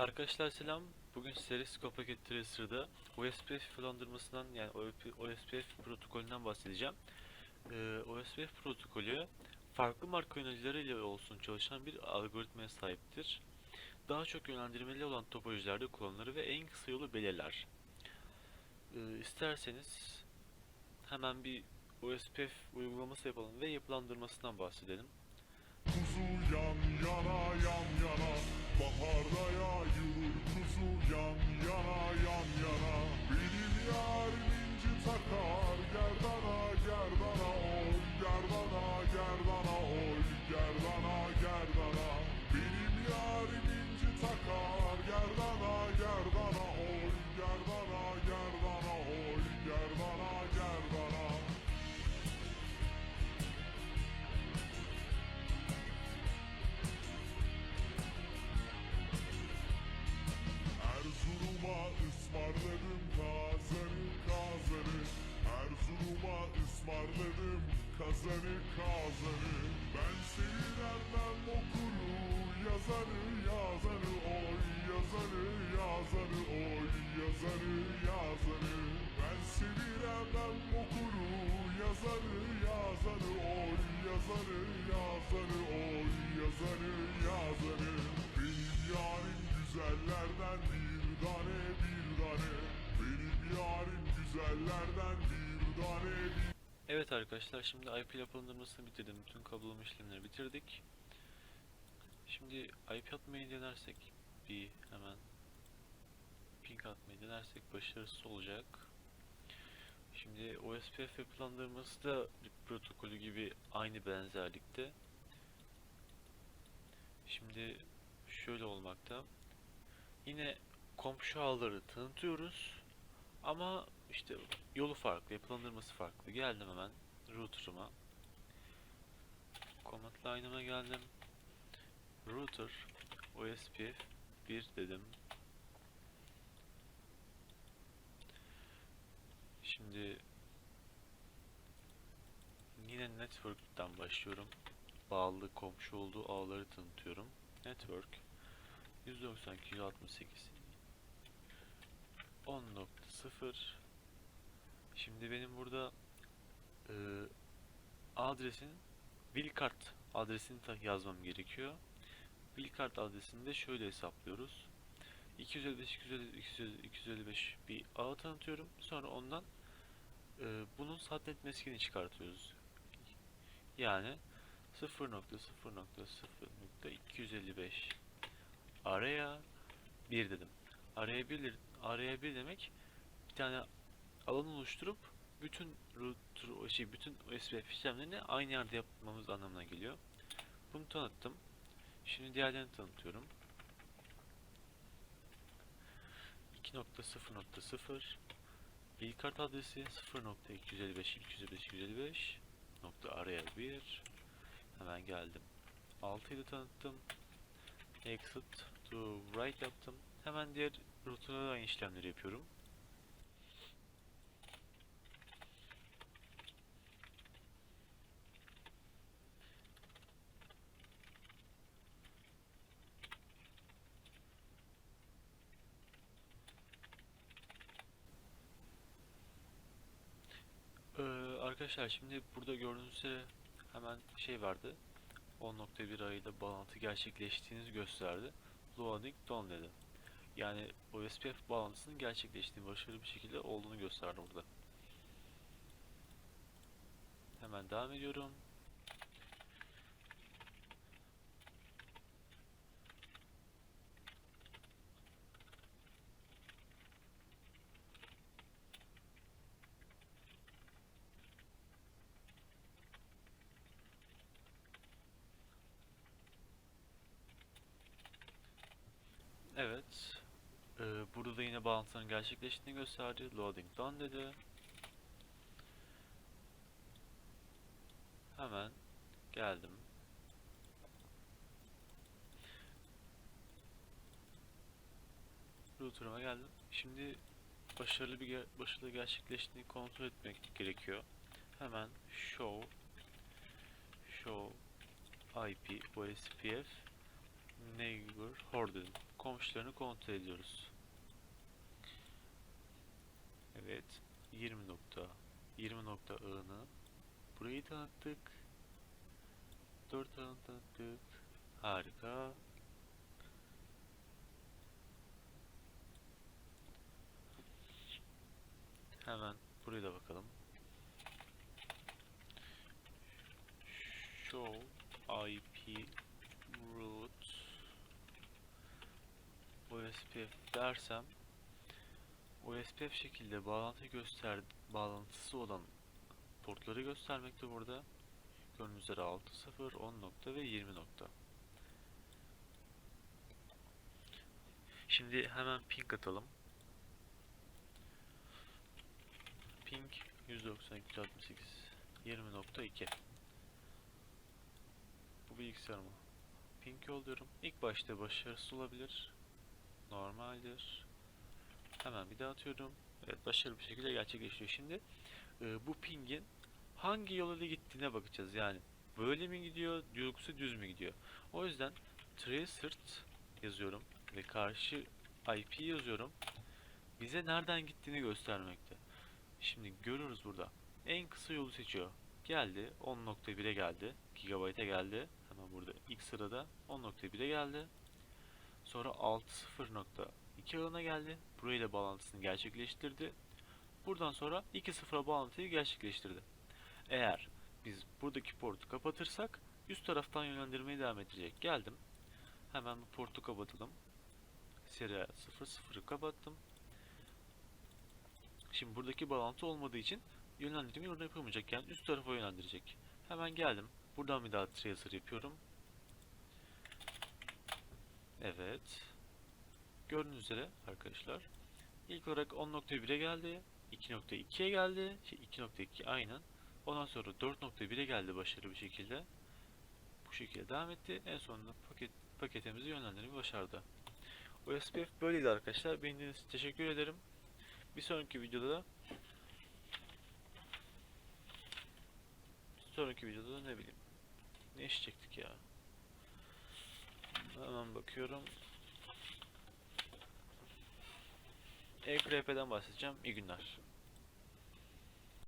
Arkadaşlar selam. Bugün sizlere Scope Packet Tracer'da OSPF yapılandırmasından yani OSPF protokolünden bahsedeceğim. Ee, OSPF protokolü farklı marka yöneticileri olsun çalışan bir algoritmaya sahiptir. Daha çok yönlendirmeli olan topolojilerde kullanılır ve en kısa yolu belirler. Ee, isterseniz hemen bir OSPF uygulaması yapalım ve yapılandırmasından bahsedelim. Kuzu yan yana yan kazanı kazanı Ben sevilenmem okuru yazanı yazanı oy. Yazanı yazanı oy. Yazanı yazanı Ben sevilenmem okuru yazanı yazanı oy. Yazanı yazanı oy. Yazanı yazanı Benim yarim güzellerden bir tane bir tane. Benim yarim bir Evet arkadaşlar şimdi IP yapılandırmasını bitirdim. Bütün kablolama işlemleri bitirdik. Şimdi IP atmayı denersek bir hemen ping atmayı denersek başarısız olacak. Şimdi OSPF yapılandırması da bir protokolü gibi aynı benzerlikte. Şimdi şöyle olmakta. Yine komşu ağları tanıtıyoruz. Ama işte yolu farklı, yapılandırması farklı. Geldim hemen router'ıma. Command line'ıma geldim. Router OSPF 1 dedim. Şimdi yine network'ten başlıyorum. Bağlı komşu olduğu ağları tanıtıyorum. Network 192 168 10.0 Şimdi benim burada e, adresin Wilcard adresini yazmam gerekiyor. Wilcard adresini de şöyle hesaplıyoruz. 255 250, 250, 255 bir ağ tanıtıyorum. Sonra ondan e, bunun subnet meskini çıkartıyoruz. Yani 0.0.0.255 araya 1 dedim. Araya 1 araya 1 demek bir tane alan oluşturup bütün router şey bütün OSPF işlemlerini aynı yerde yapmamız anlamına geliyor. Bunu tanıttım. Şimdi diğerlerini tanıtıyorum. 2.0.0 İlk kart adresi 0.255 255 255 nokta araya 1 hemen geldim 6'yı da tanıttım exit to right yaptım hemen diğer rutuna da aynı işlemleri yapıyorum. Ee, arkadaşlar şimdi burada gördüğünüz üzere hemen şey vardı. 10.1 ayında bağlantı gerçekleştiğinizi gösterdi. Loading done dedi yani OSPF bağlantısının gerçekleştiğini başarılı bir şekilde olduğunu gösterdi burada hemen devam ediyorum Evet. Ee, burada da yine bağlantının gerçekleştiğini gösterdi. Loading done dedi. Hemen geldim. Router'ıma geldim. Şimdi başarılı bir ger- başarılı gerçekleştiğini kontrol etmek gerekiyor. Hemen show show IP OSPF neighbor hoarded komşularını kontrol ediyoruz. Evet 20 nokta 20 nokta ağını burayı tanıttık. 4 ağını tanıttık. Harika. Hemen buraya da bakalım. Show IP root OSPF dersem OSPF şekilde bağlantı göster bağlantısı olan portları göstermekte burada. Gördüğünüz üzere 6.0, 10 nokta ve 20 nokta. Şimdi hemen ping atalım. Ping 192.168 20.2 Bu bilgisayar mı? Ping yolluyorum. İlk başta başarısız olabilir. Normaldir. Hemen bir daha atıyorum. Evet başarılı bir şekilde gerçekleşiyor. Şimdi e, bu pingin hangi yol ile gittiğine bakacağız. Yani böyle mi gidiyor yoksa düz mü gidiyor? O yüzden tracert yazıyorum ve karşı IP yazıyorum. Bize nereden gittiğini göstermekte. Şimdi görüyoruz burada. En kısa yolu seçiyor. Geldi 10.1'e geldi. Gigabyte'e geldi. Hemen burada ilk sırada 10.1'e geldi. Sonra 6.0.2 ağına geldi. Burayla bağlantısını gerçekleştirdi. Buradan sonra 2.0'a bağlantıyı gerçekleştirdi. Eğer biz buradaki portu kapatırsak üst taraftan yönlendirmeye devam edecek. Geldim. Hemen bu portu kapatalım. Serial 00'ı kapattım. Şimdi buradaki bağlantı olmadığı için yönlendirmeyi orada yapamayacak. Yani üst tarafa yönlendirecek. Hemen geldim. Buradan bir daha tracer yapıyorum. Evet. Gördüğünüz üzere arkadaşlar. İlk olarak 10.1'e geldi. 2.2'ye geldi. Şey 2.2 aynen. Ondan sonra 4.1'e geldi başarılı bir şekilde. Bu şekilde devam etti. En sonunda paket paketimizi yönlendirmeyi başardı. OSPF böyleydi arkadaşlar. Beğendiğiniz için teşekkür ederim. Bir sonraki videoda da bir sonraki videoda da ne bileyim ne iş çektik ya. Hemen bakıyorum. EKRP'den bahsedeceğim. İyi günler.